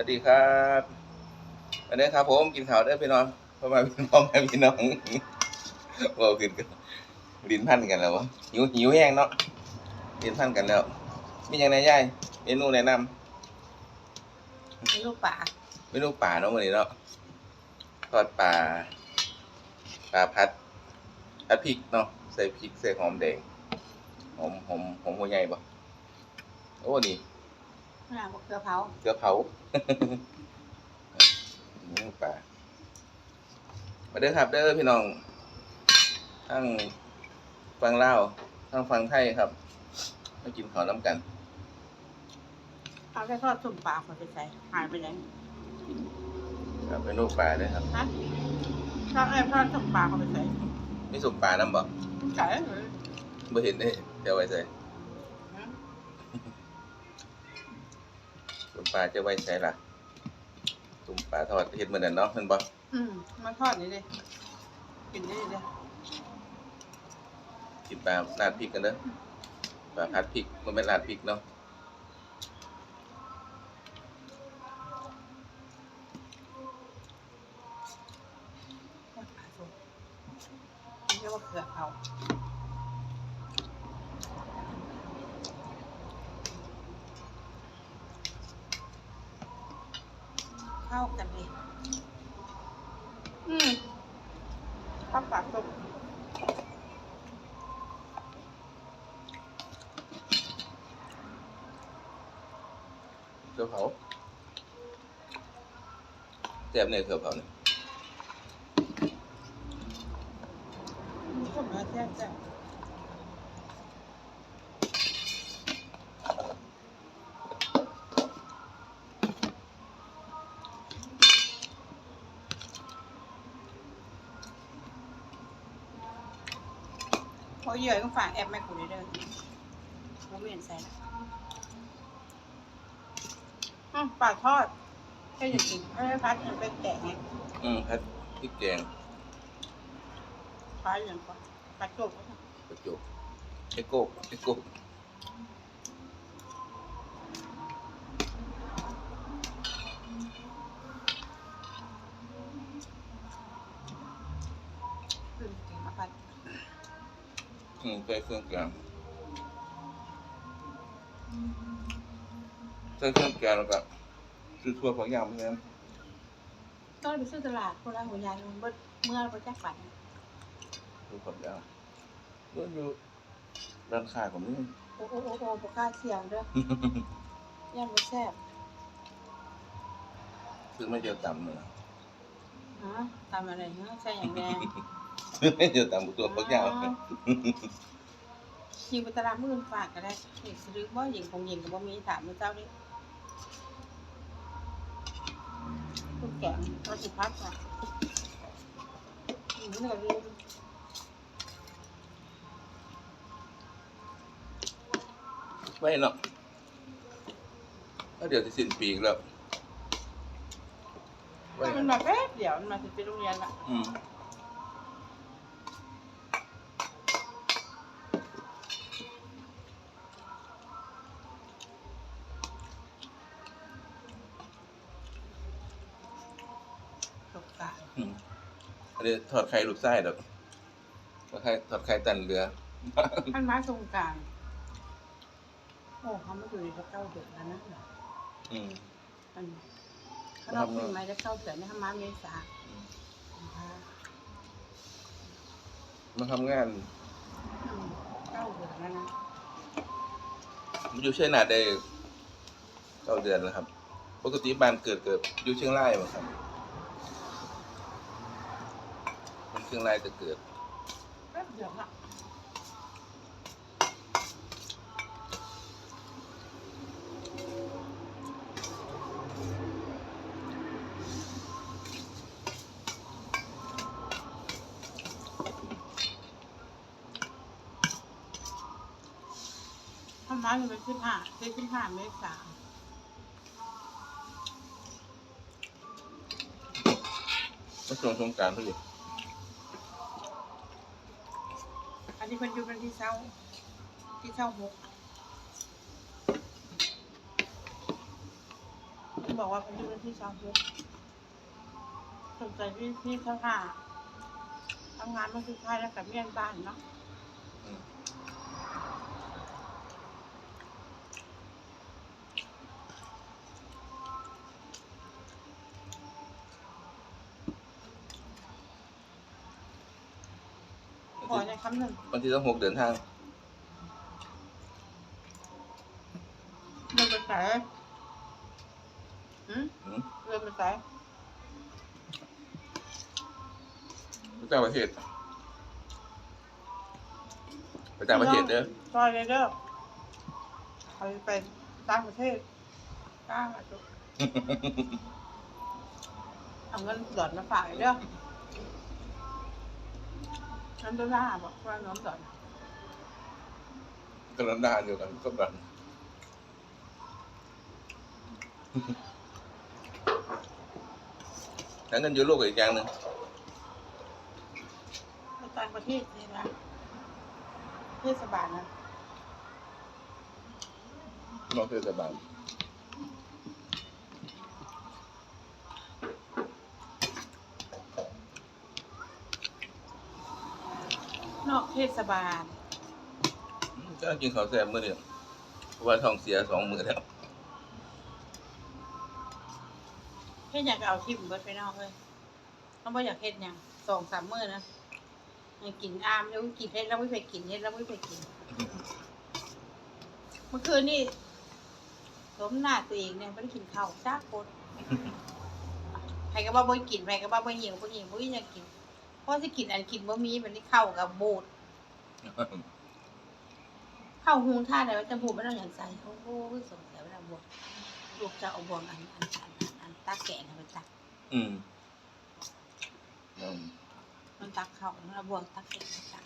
วัสดีครับวันนี้ครับผมกินข้าวเด้อพี่น้องพ่อแม่พี่น้องแม่พี่น้องว่าขึ้นกันลิ้นพันกันแล้ววะหิวหิวแห้งเนาะลิ้นพันกันแล้วมีอย่างไรย่ายเมนูแนะนมีลูกป่าำเมนูป่าเนาะวันนี้เนาะทอดปลาปลาพัดพัดพริกเนาะใส่พริกใส่หอมแดงหอมหอมหอมหัวใหญ่ปะโอ้นี่ หน้าบอกเกลือเผาเกลือเผานี่ปลามาเด้อครับเด้อพี่น้องทั้งฟังเล่าวทั้งฟังไทยครับมากินข้าวน้ำกันเอาแค่ทอดสุ่มปลาคนไปใส่หายไปไหนครับเป็นลูกปลาด้วยครับฮะทอดแอบทอดสุ่มปลาคนไปใส่มีสุปปลาน้ำบ่ใส่เลยบ่เห็นได้เดี๋ยวไว้ใส่ สุปปลาจะไว้ใส่ล่ะสุปปลาทอดเห็ดเหมือนกันเนาะเห็นบ่อืมมันทอดนี่เลยกินได้เลยกินปลาราดพริกกันเด้อปลาผัดพริกมันเป็นราดพริกเนาะทอดปลาสุ่มเรียกว่าเกลือเผา เข้ากันเลยอืมทอดปลาสุ่มเกลือเผาแซ่บเนี่ยเกลือเผาเนี่ย สุ่มแล้วแซ่บแซ่บ พอเหยื่อต้องฝากแอปแม่กูเด้อผมไม่เห็นใส่ละอืมปลาทอดแค่อย่างกินไม่ได้พัดมันเป็นแกะไงอืมผัดพริกแกงปลาอย่างก่อนปลาโจกกระจกไอ้โก้ไอ้โก้ขึ้นเก่งมาพัด อืมใส่เครื่องแกงใส่เครื่องแกงแล้วก็ซื้อทั่วของยำเพื่อนก็ไปซื้อตลาดคนละหัวยายมันเบิดเมื่อเราจักปั่นทั่วของยำก็อยู่ร้านค้าของนี่โอ้โอ้โอ้โอ้ปกล้าเสียงเด้อย่านมันแซ่บซื้อไม่เจอต่ำเลยฮะทำอะไรฮะใช่อย่างแดง ซื้อไม่เจอต่ำตัวของยยิงไปตลาดมื่นฝากก็ได้เด็กซื้อบ่หญิงคงหญิงกับบ่มีถามมือเจ้าดิลูกแกงเราสิพัดอะอืมนี่ก็ดีำไม่เนาะแล้วเดี๋ยวจะสิ้นปีแล้วไว้มันมาแป๊บเดียวมันมาถึงไปโรงเรียนละอืม อันนี้ทอดไข่ลูกไส้ดอกทอดไข่ทอดไข่ตันเรือท่านมาสงกรารโอ้เขามาอยู่ในพระเจ้าเดือดแล้วนะอืมอันเขาเราคุยไหมแล้วเจ้าเดือดนี่เขามาเมษามาทำงานอืมเจ้าเดือดแล้วนะมาอยู่เชียงนาได้เก้าเดือนแล้วครับ ปกติบ้านเกิดเกิดอยู่เชียงรายมาครับ เชียงรายจะเกิดแป๊บเดียวละทำร้านอยู่เป็นขึ้นห้าเป็นขึ้นห้าเมษามาช่วงสงกรารพอดีอัน นี้เป็นอยู่วันที่เช้าที่เช้าหกบอกว่าเป็นที่วันที่สามสิบสนใจที่ที่ข้างหน้าทำงานมาคือค่ายแล้วกับเมียนบ้านเนาะ คำหนึ่งวันที่ต้องหกเดินทางเดินไปไหนหืมอืมเดินไปไหนไปต่างประเทศไปต่างประเทศเด้อซอยเลยเด้อไปไปต่างประเทศกล้าจุกเอาเงินดอดมาฝากเลยเด้อ ฉันดอลลาร์บอกว่าน้องดอดกำลังดาเดียวกันก็แบบแล้วเงินยูโรก็อีกอย่างหนึ่งไปต่างประเทศนี่นะเทศบาลนะนอกเทศบาล เทศบาลก็กินข้าวแซ่บมื้อเดียวเพราะว่าท้องเสียสองมื้อแล้วแค่อยากเอาทิมเบิดไปนอกเลยเขาบอกอยากเฮ็ดหยังสองสามมื้อนะยังกินอามแล้วกินเฮ็ดแล้วไม่ไปกินเฮ็ดแล้วไม่ไปกิน เมื่อคืนนี่สมหน้าตัวเองเนี่ยไม่ได้กินข้าวจ้าคนใครก็ว่าบ่กินใครก็ว่าบ่หิวบ่หิวบ่กินอยากกินเพราะสิกินอันกินบ่มีมันนี่เข้ากับบูด เข้าหุงท่าไหนว่าจะบูดไม่ต้องอย่างใส่โอ้โหสงสัยว่าบวกลูกจะเอาบวงอันอันอันอันอันตาแก่นะไปตัก อืมอืมมันตักเข้าแล้วบวงตักแก่ไปตัก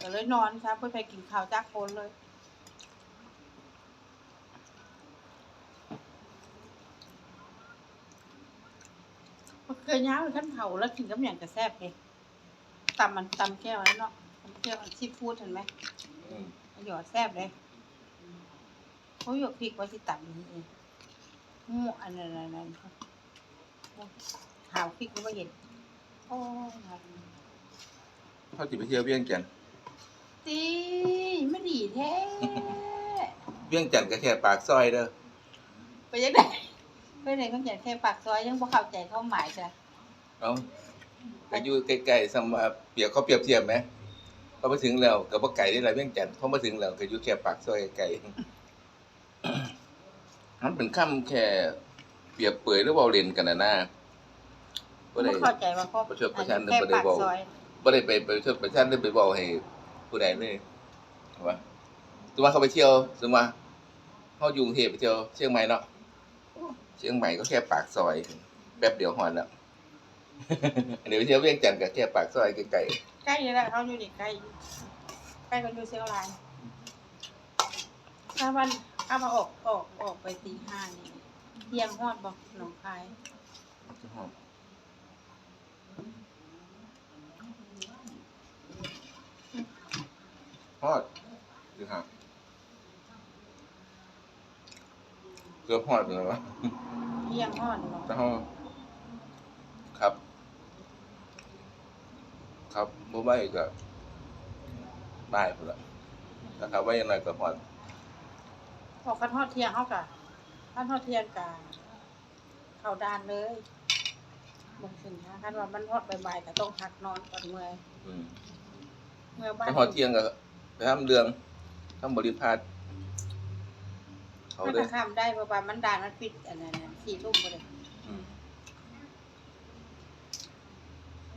ก็เลยนอนครับเพื่อไปกินข้าวจ้าคนเลยมันเคยย้ายไปขั้นเผาแล้วกินกับอย่างกระแซบเลย ตำมันตำแก้วแล้วเนาะตำแก้วอันซีฟู้ดเห็นไหมอืมมันหยอดแซบเลยเขาหยกพริกไว้ที่ตำนี่เองหมูอันนั้นอันนั้นหาวพริกก็ไม่เห็นโอ้ยเขาสิไปเที่ยวเวียงจันทน์ตีไม่ดีแท้เวียงจันทน์ก็แค่ปากซอยเด้อไปยังไงไปไหนก็อยากแค่ปากซอยยังบ่เข้าใจเข้าหมายจ้ะเอา ก็อยู่ใกล้ๆสมว่าเปรียบเขาเปรียบเทียบไหมพอมาถึงแล้วก็บ่ไกลได้หลายเวียงจันทน์พอมาถึงแล้วก็อยู่แค่ปากซอยไกลๆมันเป็นคำแค่เปรียบเปรยหรือเว้าเล่นกันน่ะนะบ่ได้บ่เข้าใจว่าพ่อประชดประชันแค่บ่ได้ปากบอกซอยบ่ได้ไปไปชดประชันได้ไปบอกให้ผู้ใดเลยว่าสมมุติว่าเขาไปเที่ยวสมมุติว่าเฮาอยู่กรุงเทพไปเที่ยวเชียงใหม่เนาะเชียงใหม่ก็แค่ปากซอยแป๊บเดียวฮอดแล้ว อันนี้ไปเที่ยวเวียงจันทน์ก็แค่ปากซอยไกลใกล้นี่แหละเขาอยู่นี่ใกล้อยู่ใกล้กันอยู่เชียงรายถ้าวันถ้ามาออกออกออกไปตีห้านี่เที่ยงฮอดบอกหนองคายๆฮอดหรือฮะเกือบฮอดเลยวะเที่ยงฮอดบอกแต่เฮา ครับ ครับบ่ไหวก็บ่ายพุ่นล่ะนะครับ ว่ายังไงก็ฮอดออกกันฮอดเที่ยงเขากะท่านฮอดเที่ยงกะเข้าด้านเลยบงสินค้าคันว่ามันฮอดบ่ายๆก็ต้องพักนอนก่อนเมื่อยอืมเมื่อยบ้านถ้าฮอดเที่ยงก็ไปทำเรื่องทำบริพาทเขามันเด้ก็อข้ามได้เพราะว่ามันด่านมันปิดอันนั้นน่ะสี่ทุ่มบ่ได้อืม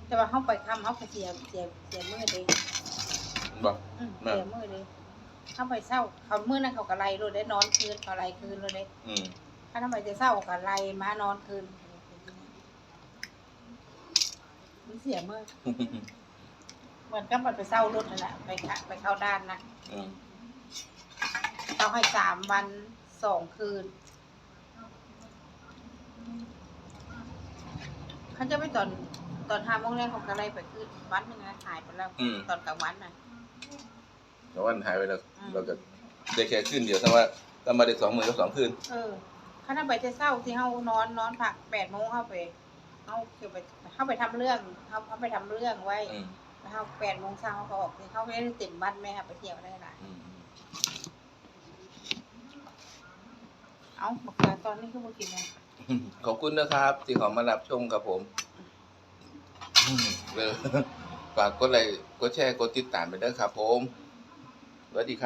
แต่ว่าเขาไปค่ำเขาก็เสียเสียเสียมือเลยบ่อืมแม่เสียมือเลยเขาไปเศร้าเขามือนั้นเขาก็ไล่รถได้นอนคืนเขาไล่คืนเลยได้อืมถ้าทำไมจะเศร้าเขาก็ไล่มานอนคืนมันเสียมือเหมือนกับมันไปเศร้ารถนั่นแหละไปขะไปเข้าด้านนะอืมเขาให้สามวันสองคืน เขาจะไปตอนตอนห้าโมงแรกของกะไรไปคืนวันหนึ่งนะหายไปแล้วอืม ตอนกลางวันน่ะ แต่ว่ามันหายไปแล้วอืม เราก็ได้แค่ขึ้นเดียวแต่ว่าตก็มาได้สองมื้อกับสองคืนเออคันนั้นไปแต่เช้าที่เฮานอนนอนพัก8โมงเฮาไปเฮาเกี่ยวไปเฮาไปทำเรื่องเฮาเฮาไปทำเรื่องไว้อืมแล้วเฮา8โมงเช้าเฮาก็ออกเฮาไม่ได้เต็มบัตรแม่ค่ะไปเที่ยวได้ล่ะอืมเอ้าบักเขือตอนนี้คือบ่กินเลยอืม ขอบคุณนะครับ ที่เขอมารับชมกับผมอืมเออฝากกดไลค์กดแชร์กดติดตามไปด้วยครับผมสวัสดีครับ